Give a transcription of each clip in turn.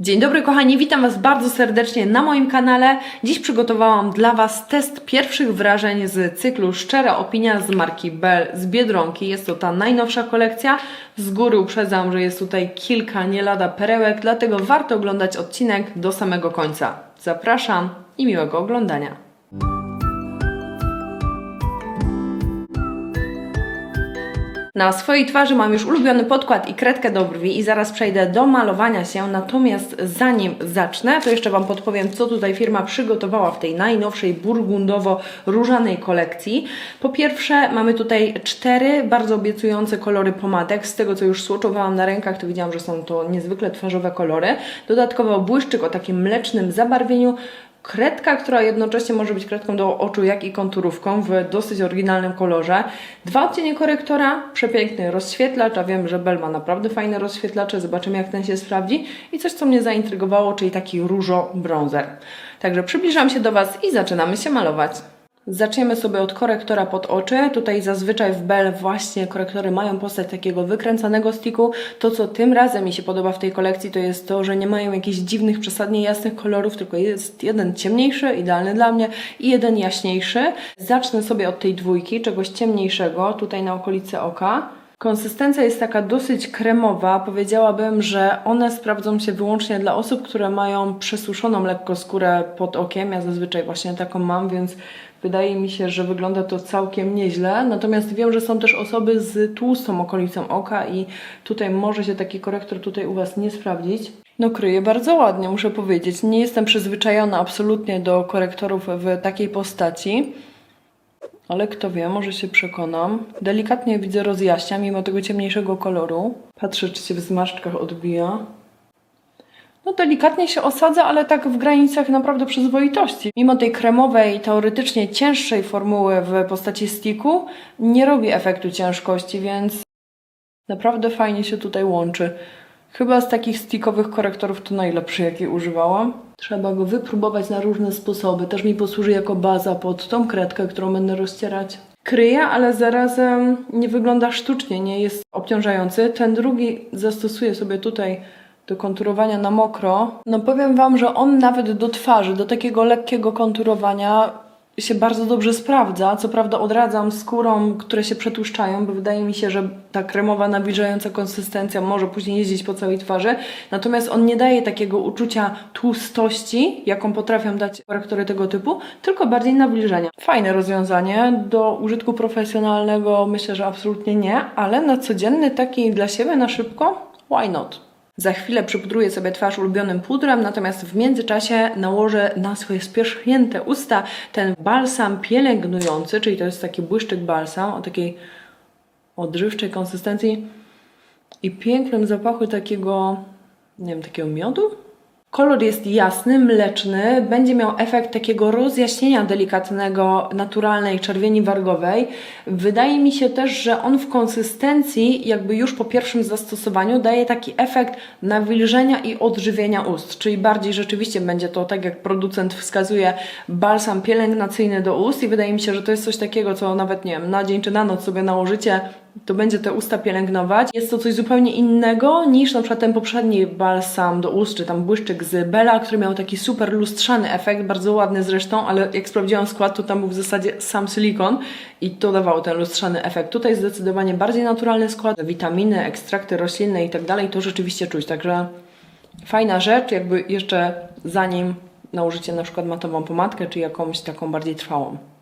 Dzień dobry kochani, witam Was bardzo serdecznie na moim kanale. Dziś przygotowałam dla Was test pierwszych wrażeń z cyklu Szczera Opinia z marki Bell z Biedronki. Jest to ta najnowsza kolekcja. Z góry uprzedzam, że jest tutaj kilka nie lada perełek, dlatego warto oglądać odcinek do samego końca. Zapraszam i miłego oglądania. Na swojej twarzy mam już ulubiony podkład i kredkę do brwi i zaraz przejdę do malowania się. Natomiast zanim zacznę, to jeszcze Wam podpowiem, co tutaj firma przygotowała w tej najnowszej burgundowo-różanej kolekcji. Po pierwsze, mamy tutaj cztery bardzo obiecujące kolory pomadek. Z tego, co już słuczowałam na rękach, to widziałam, że są to niezwykle twarzowe kolory. Dodatkowo błyszczyk o takim mlecznym zabarwieniu, Kredka, która jednocześnie może być kredką do oczu, jak i konturówką w dosyć oryginalnym kolorze. Dwa odcienie korektora, przepiękny rozświetlacz, a wiem, że Bell ma naprawdę fajne rozświetlacze, zobaczymy jak ten się sprawdzi. I coś, co mnie zaintrygowało, czyli taki różo-bronzer. Także przybliżam się do Was i zaczynamy się malować. Zaczniemy sobie od korektora pod oczy. Tutaj zazwyczaj w Bell właśnie korektory mają postać takiego wykręcanego sticku. To, co tym razem mi się podoba w tej kolekcji, to jest to, że nie mają jakichś dziwnych, przesadnie jasnych kolorów, tylko jest jeden ciemniejszy, idealny dla mnie, i jeden jaśniejszy. Zacznę sobie od tej dwójki, czegoś ciemniejszego, tutaj na okolicy oka. Konsystencja jest taka dosyć kremowa. Powiedziałabym, że one sprawdzą się wyłącznie dla osób, które mają przesuszoną lekko skórę pod okiem. Ja zazwyczaj właśnie taką mam, więc wydaje mi się, że wygląda to całkiem nieźle. Natomiast wiem, że są też osoby z tłustą okolicą oka i tutaj może się taki korektor tutaj u Was nie sprawdzić. No kryje bardzo ładnie, muszę powiedzieć. Nie jestem przyzwyczajona absolutnie do korektorów w takiej postaci. Ale kto wie, może się przekonam. Delikatnie widzę rozjaśnia, mimo tego ciemniejszego koloru. Patrzę, czy się w zmarszczkach odbija. No delikatnie się osadza, ale tak w granicach naprawdę przyzwoitości. Mimo tej kremowej, teoretycznie cięższej formuły w postaci sticku, nie robi efektu ciężkości, więc naprawdę fajnie się tutaj łączy. Chyba z takich stickowych korektorów to najlepszy, jaki używałam. Trzeba go wypróbować na różne sposoby. Też mi posłuży jako baza pod tą kredkę, którą będę rozcierać. Kryje, ale zarazem nie wygląda sztucznie, nie jest obciążający. Ten drugi zastosuję sobie tutaj do konturowania na mokro. No powiem Wam, że on nawet do twarzy, do takiego lekkiego konturowania się bardzo dobrze sprawdza. Co prawda odradzam skórom, które się przetłuszczają, bo wydaje mi się, że ta kremowa, nawilżająca konsystencja może później jeździć po całej twarzy. Natomiast on nie daje takiego uczucia tłustości, jaką potrafią dać korektory tego typu, tylko bardziej nawilżenia. Fajne rozwiązanie. Do użytku profesjonalnego myślę, że absolutnie nie, ale na codzienny taki dla siebie na szybko, why not? Za chwilę przypudruję sobie twarz ulubionym pudrem, natomiast w międzyczasie nałożę na swoje spierzchnięte usta ten balsam pielęgnujący, czyli to jest taki błyszczyk balsam o takiej odżywczej konsystencji i pięknym zapachu takiego, nie wiem, takiego miodu? Kolor jest jasny, mleczny, będzie miał efekt takiego rozjaśnienia delikatnego, naturalnej czerwieni wargowej. Wydaje mi się też, że on w konsystencji, jakby już po pierwszym zastosowaniu, daje taki efekt nawilżenia i odżywienia ust, czyli bardziej rzeczywiście będzie to, tak jak producent wskazuje, balsam pielęgnacyjny do ust i wydaje mi się, że to jest coś takiego, co nawet, nie wiem, na dzień czy na noc sobie nałożycie, to będzie te usta pielęgnować. Jest to coś zupełnie innego niż na przykład ten poprzedni balsam do ust, czy tam błyszczyk z Bella, który miał taki super lustrzany efekt, bardzo ładny zresztą, ale jak sprawdziłam skład, to tam był w zasadzie sam silikon i to dawało ten lustrzany efekt. Tutaj zdecydowanie bardziej naturalny skład, witaminy, ekstrakty roślinne i tak dalej, to rzeczywiście czuć, także fajna rzecz, jakby jeszcze zanim nałożycie na przykład matową pomadkę, czy jakąś taką bardziej trwałą.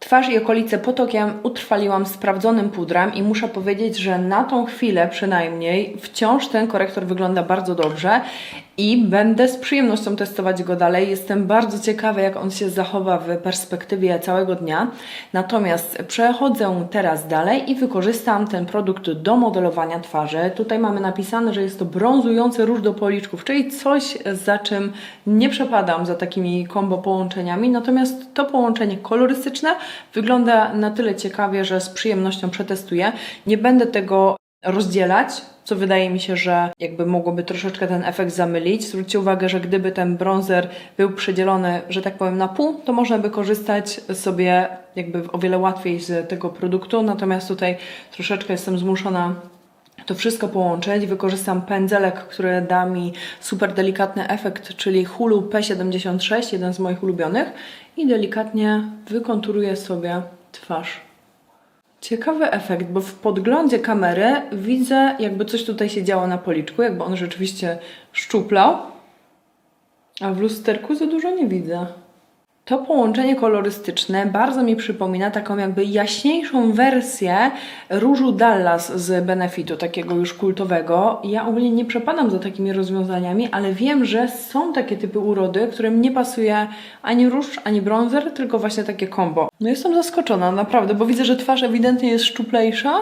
Twarz i okolice potokiem utrwaliłam sprawdzonym pudrem i muszę powiedzieć, że na tą chwilę przynajmniej wciąż ten korektor wygląda bardzo dobrze i będę z przyjemnością testować go dalej. Jestem bardzo ciekawa, jak on się zachowa w perspektywie całego dnia. Natomiast przechodzę teraz dalej i wykorzystam ten produkt do modelowania twarzy. Tutaj mamy napisane, że jest to brązujący róż do policzków, czyli coś, za czym nie przepadam za takimi kombo połączeniami. Natomiast to połączenie kolorystyczne wygląda na tyle ciekawie, że z przyjemnością przetestuję. Nie będę tego rozdzielać, co wydaje mi się, że jakby mogłoby troszeczkę ten efekt zamylić. Zwróćcie uwagę, że gdyby ten bronzer był przedzielony, że tak powiem, na pół, to można by korzystać sobie jakby o wiele łatwiej z tego produktu, natomiast tutaj troszeczkę jestem zmuszona to wszystko połączyć. Wykorzystam pędzelek, który da mi super delikatny efekt, czyli Hulu P76, jeden z moich ulubionych i delikatnie wykonturuję sobie twarz. Ciekawy efekt, bo w podglądzie kamery widzę, jakby coś tutaj się działo na policzku, jakby on rzeczywiście szczuplał, a w lusterku za dużo nie widzę. To połączenie kolorystyczne bardzo mi przypomina taką jakby jaśniejszą wersję różu Dallas z Benefitu, takiego już kultowego. Ja ogólnie nie przepadam za takimi rozwiązaniami, ale wiem, że są takie typy urody, którym nie pasuje ani róż, ani bronzer, tylko właśnie takie kombo. No jestem zaskoczona, naprawdę, bo widzę, że twarz ewidentnie jest szczuplejsza,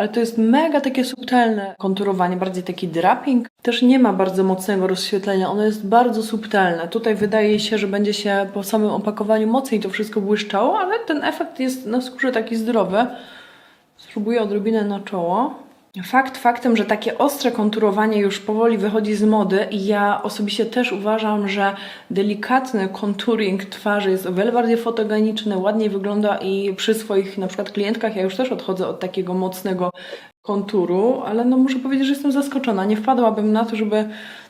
ale to jest mega takie subtelne konturowanie, bardziej taki draping. Też nie ma bardzo mocnego rozświetlenia, ono jest bardzo subtelne. Tutaj wydaje się, że będzie się po samym opakowaniu mocniej to wszystko błyszczało, ale ten efekt jest na skórze taki zdrowy. Spróbuję odrobinę na czoło. Fakt faktem, że takie ostre konturowanie już powoli wychodzi z mody i ja osobiście też uważam, że delikatny konturing twarzy jest o wiele bardziej fotogeniczny, ładniej wygląda i przy swoich na przykład klientkach ja już też odchodzę od takiego mocnego konturu, ale no muszę powiedzieć, że jestem zaskoczona. Nie wpadłabym na to, żeby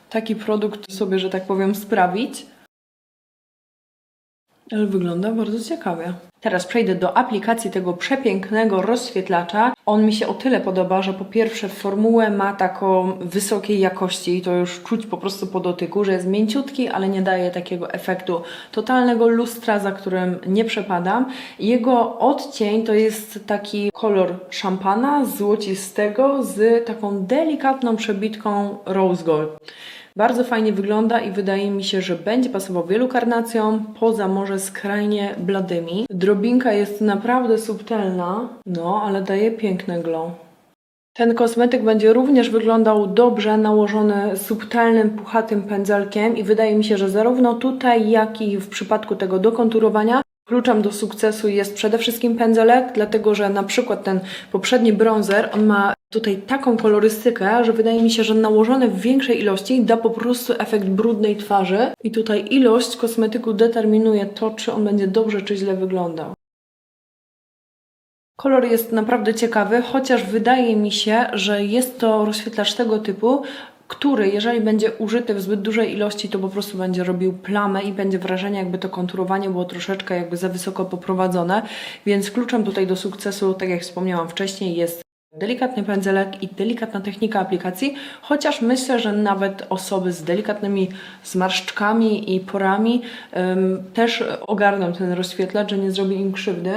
taki produkt sobie, że tak powiem, sprawić. Ale wygląda bardzo ciekawie. Teraz przejdę do aplikacji tego przepięknego rozświetlacza. On mi się o tyle podoba, że po pierwsze formułę ma taką wysokiej jakości i to już czuć po prostu po dotyku, że jest mięciutki, ale nie daje takiego efektu totalnego lustra, za którym nie przepadam. Jego odcień to jest taki kolor szampana złocistego z taką delikatną przebitką rose gold. Bardzo fajnie wygląda i wydaje mi się, że będzie pasował wielu karnacjom, poza może skrajnie bladymi. Drobinka jest naprawdę subtelna, no ale daje piękny glow. Ten kosmetyk będzie również wyglądał dobrze nałożony subtelnym, puchatym pędzelkiem i wydaje mi się, że zarówno tutaj, jak i w przypadku tego dokonturowania Kluczem do sukcesu jest przede wszystkim pędzelek, dlatego że na przykład ten poprzedni bronzer, on ma tutaj taką kolorystykę, że wydaje mi się, że nałożony w większej ilości da po prostu efekt brudnej twarzy i tutaj ilość kosmetyku determinuje to, czy on będzie dobrze czy źle wyglądał. Kolor jest naprawdę ciekawy, chociaż wydaje mi się, że jest to rozświetlacz tego typu, który, jeżeli będzie użyty w zbyt dużej ilości, to po prostu będzie robił plamę i będzie wrażenie, jakby to konturowanie było troszeczkę jakby za wysoko poprowadzone. Więc kluczem tutaj do sukcesu, tak jak wspomniałam wcześniej, jest delikatny pędzelek i delikatna technika aplikacji, chociaż myślę, że nawet osoby z delikatnymi zmarszczkami i porami też ogarną ten rozświetlacz, że nie zrobi im krzywdy.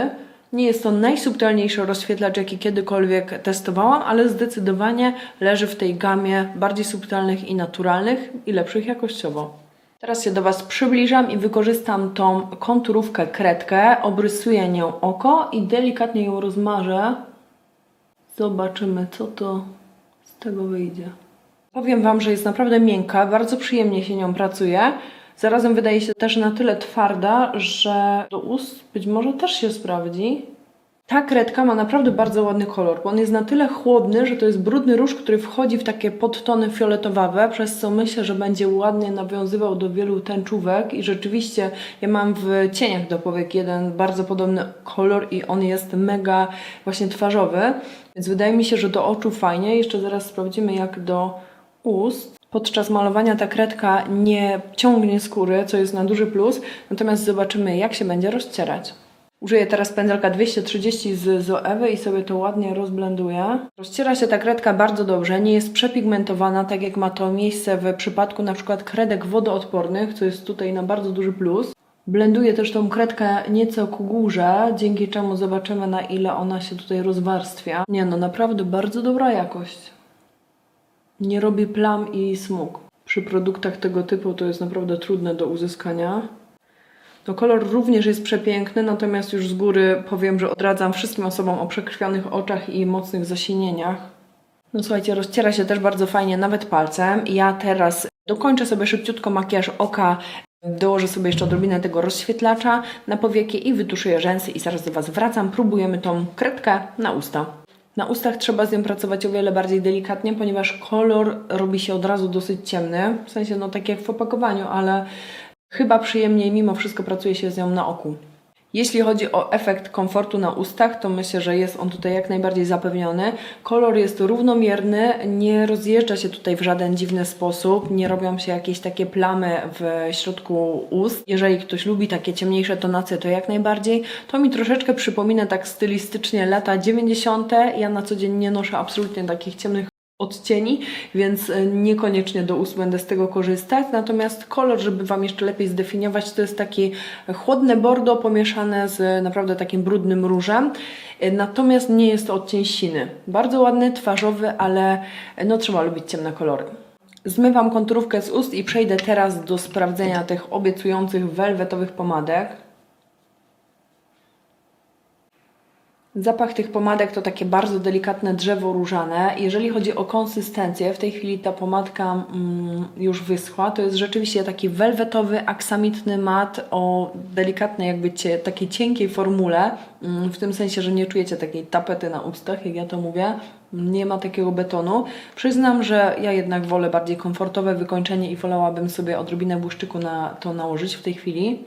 Nie jest to najsubtelniejszy rozświetlacz, jaki kiedykolwiek testowałam, ale zdecydowanie leży w tej gamie bardziej subtelnych i naturalnych i lepszych jakościowo. Teraz się do Was przybliżam i wykorzystam tą konturówkę kredkę, obrysuję nią oko i delikatnie ją rozmarzę. Zobaczymy, co to z tego wyjdzie. Powiem Wam, że jest naprawdę miękka, bardzo przyjemnie się nią pracuje. Zarazem wydaje się też na tyle twarda, że do ust być może też się sprawdzi. Ta kredka ma naprawdę bardzo ładny kolor, bo on jest na tyle chłodny, że to jest brudny róż, który wchodzi w takie podtony fioletowawe, przez co myślę, że będzie ładnie nawiązywał do wielu tęczówek i rzeczywiście ja mam w cieniach do powiek jeden bardzo podobny kolor i on jest mega właśnie twarzowy, więc wydaje mi się, że do oczu fajnie. Jeszcze zaraz sprawdzimy jak do ust. Podczas malowania ta kredka nie ciągnie skóry, co jest na duży plus, natomiast zobaczymy jak się będzie rozcierać. Użyję teraz pędzelka 230 z Zoewy i sobie to ładnie rozblenduję. Rozciera się ta kredka bardzo dobrze, nie jest przepigmentowana, tak jak ma to miejsce w przypadku na przykład kredek wodoodpornych, co jest tutaj na bardzo duży plus. Blenduję też tą kredkę nieco ku górze, dzięki czemu zobaczymy na ile ona się tutaj rozwarstwia. Nie no, naprawdę bardzo dobra jakość. Nie robi plam i smug. Przy produktach tego typu to jest naprawdę trudne do uzyskania. No kolor również jest przepiękny, natomiast już z góry powiem, że odradzam wszystkim osobom o przekrwionych oczach i mocnych zasinieniach. No słuchajcie, rozciera się też bardzo fajnie, nawet palcem. Ja teraz dokończę sobie szybciutko makijaż oka, dołożę sobie jeszcze odrobinę tego rozświetlacza na powieki i wytuszuję rzęsy i zaraz do Was wracam. Próbujemy tą kredkę na usta. Na ustach trzeba z nią pracować o wiele bardziej delikatnie, ponieważ kolor robi się od razu dosyć ciemny, w sensie no tak jak w opakowaniu, ale chyba przyjemniej mimo wszystko pracuje się z nią na oku. Jeśli chodzi o efekt komfortu na ustach, to myślę, że jest on tutaj jak najbardziej zapewniony. Kolor jest równomierny, nie rozjeżdża się tutaj w żaden dziwny sposób, nie robią się jakieś takie plamy w środku ust. Jeżeli ktoś lubi takie ciemniejsze tonacje, to jak najbardziej. To mi troszeczkę przypomina tak stylistycznie lata 90. Ja na co dzień nie noszę absolutnie takich ciemnych odcieni, więc e, niekoniecznie do ust będę z tego korzystać. Natomiast kolor, żeby Wam jeszcze lepiej zdefiniować, to jest taki chłodne bordo pomieszane z naprawdę takim brudnym różem. E, Natomiast nie jest to odcień siny. Bardzo ładny, twarzowy, ale e, no trzeba lubić ciemne kolory. Zmywam konturówkę z ust i przejdę teraz do sprawdzenia tych obiecujących welwetowych pomadek. Zapach tych pomadek to takie bardzo delikatne drzewo różane. Jeżeli chodzi o konsystencję, w tej chwili ta pomadka mm, już wyschła. To jest rzeczywiście taki welwetowy, aksamitny mat o delikatnej, jakby cie, takiej cienkiej formule. Mm, w tym sensie, że nie czujecie takiej tapety na ustach, jak ja to mówię. Nie ma takiego betonu. Przyznam, że ja jednak wolę bardziej komfortowe wykończenie i wolałabym sobie odrobinę błyszczyku na to nałożyć w tej chwili.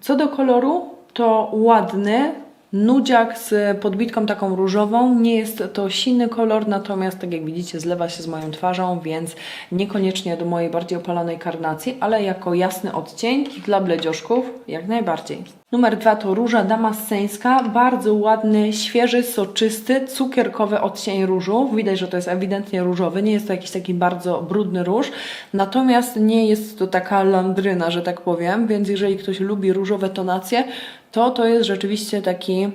Co do koloru, to ładny, nudziak z podbitką taką różową. Nie jest to silny kolor, natomiast tak jak widzicie zlewa się z moją twarzą, więc niekoniecznie do mojej bardziej opalonej karnacji, ale jako jasny odcień dla bledzioszków jak najbardziej. Numer dwa to róża damasceńska, bardzo ładny, świeży, soczysty, cukierkowy odcień różu. Widać, że to jest ewidentnie różowy, nie jest to jakiś taki bardzo brudny róż, natomiast nie jest to taka landryna, że tak powiem, więc jeżeli ktoś lubi różowe tonacje, to to jest rzeczywiście taki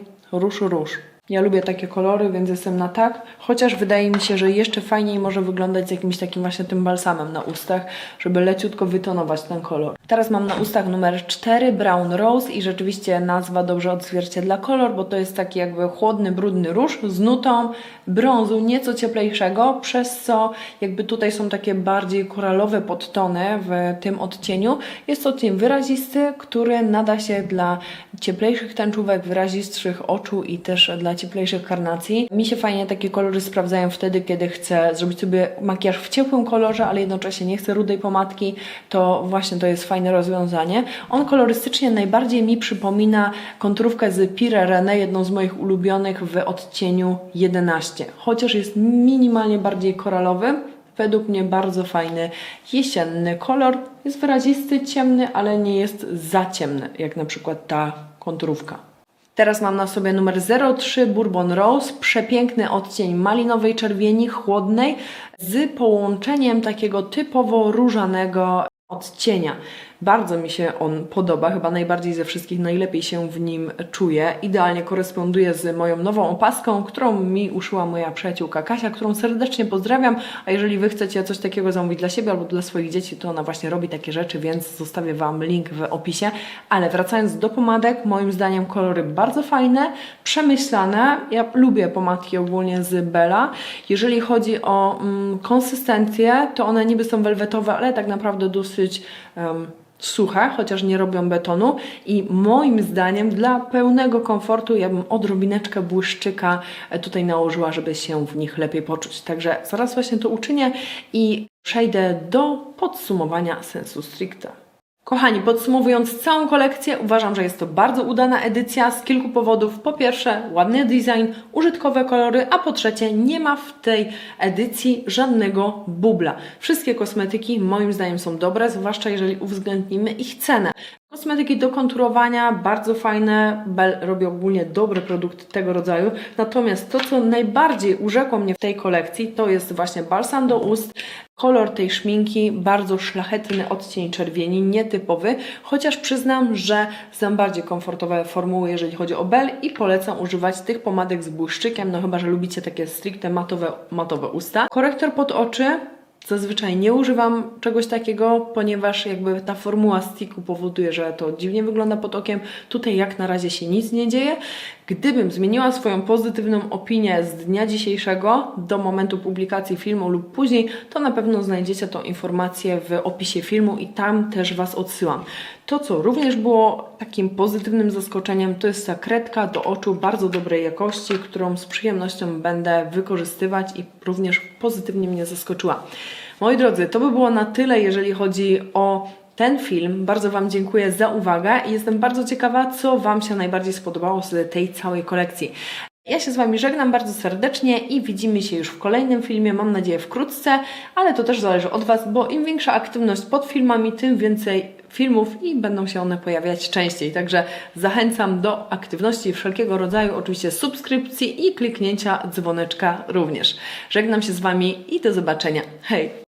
róż. Ja lubię takie kolory, więc jestem na tak, chociaż wydaje mi się, że jeszcze fajniej może wyglądać z jakimś takim właśnie tym balsamem na ustach, żeby leciutko wytonować ten kolor. Teraz mam na ustach numer 4, Brown Rose i rzeczywiście nazwa dobrze odzwierciedla kolor, bo to jest taki jakby chłodny, brudny róż z nutą brązu nieco cieplejszego, przez co jakby tutaj są takie bardziej koralowe podtony w tym odcieniu. Jest to odcień wyrazisty, który nada się dla cieplejszych tęczówek, wyrazistszych oczu i też dla cieplejszych karnacji. Mi się fajnie takie kolory sprawdzają wtedy, kiedy chcę zrobić sobie makijaż w ciepłym kolorze, ale jednocześnie nie chcę rudej pomadki, to właśnie to jest fajne rozwiązanie. On kolorystycznie najbardziej mi przypomina konturówkę z Pire René, jedną z moich ulubionych w odcieniu 11, chociaż jest minimalnie bardziej koralowy. Według mnie bardzo fajny jesienny kolor. Jest wyrazisty, ciemny, ale nie jest za ciemny, jak na przykład ta konturówka. Teraz mam na sobie numer 03 Bourbon Rose, przepiękny odcień malinowej czerwieni, chłodnej, z połączeniem takiego typowo różanego odcienia. Bardzo mi się on podoba, chyba najbardziej ze wszystkich, najlepiej się w nim czuję. Idealnie koresponduje z moją nową opaską, którą mi uszyła moja przyjaciółka Kasia, którą serdecznie pozdrawiam. A jeżeli Wy chcecie coś takiego zamówić dla siebie albo dla swoich dzieci, to ona właśnie robi takie rzeczy, więc zostawię Wam link w opisie. Ale wracając do pomadek, moim zdaniem kolory bardzo fajne, przemyślane. Ja lubię pomadki ogólnie z Bella. Jeżeli chodzi o mm, konsystencję, to one niby są welwetowe, ale tak naprawdę dosyć... Um, suche, chociaż nie robią betonu i moim zdaniem dla pełnego komfortu ja bym odrobineczkę błyszczyka e, tutaj nałożyła, żeby się w nich lepiej poczuć. Także zaraz właśnie to uczynię i przejdę do podsumowania sensu stricte. Kochani, podsumowując całą kolekcję, uważam, że jest to bardzo udana edycja z kilku powodów. Po pierwsze, ładny design, użytkowe kolory, a po trzecie, nie ma w tej edycji żadnego bubla. Wszystkie kosmetyki moim zdaniem są dobre, zwłaszcza jeżeli uwzględnimy ich cenę. Kosmetyki do konturowania, bardzo fajne. Bell robi ogólnie dobre produkty tego rodzaju. Natomiast to, co najbardziej urzekło mnie w tej kolekcji, to jest właśnie balsam do ust. Kolor tej szminki, bardzo szlachetny odcień czerwieni, nietypowy, chociaż przyznam, że znam bardziej komfortowe formuły, jeżeli chodzi o Bell i polecam używać tych pomadek z błyszczykiem, no chyba, że lubicie takie stricte matowe, matowe usta. Korektor pod oczy, Zazwyczaj nie używam czegoś takiego, ponieważ jakby ta formuła sticku powoduje, że to dziwnie wygląda pod okiem. Tutaj jak na razie się nic nie dzieje. Gdybym zmieniła swoją pozytywną opinię z dnia dzisiejszego do momentu publikacji filmu lub później, to na pewno znajdziecie tą informację w opisie filmu i tam też Was odsyłam. To, co również było takim pozytywnym zaskoczeniem, to jest ta kredka do oczu bardzo dobrej jakości, którą z przyjemnością będę wykorzystywać i również pozytywnie mnie zaskoczyła. Moi drodzy, to by było na tyle, jeżeli chodzi o ten film. Bardzo Wam dziękuję za uwagę i jestem bardzo ciekawa, co Wam się najbardziej spodobało z tej całej kolekcji. Ja się z Wami żegnam bardzo serdecznie i widzimy się już w kolejnym filmie, mam nadzieję wkrótce, ale to też zależy od Was, bo im większa aktywność pod filmami, tym więcej filmów i będą się one pojawiać częściej. Także zachęcam do aktywności wszelkiego rodzaju, oczywiście subskrypcji i kliknięcia dzwoneczka również. Żegnam się z Wami i do zobaczenia. Hej!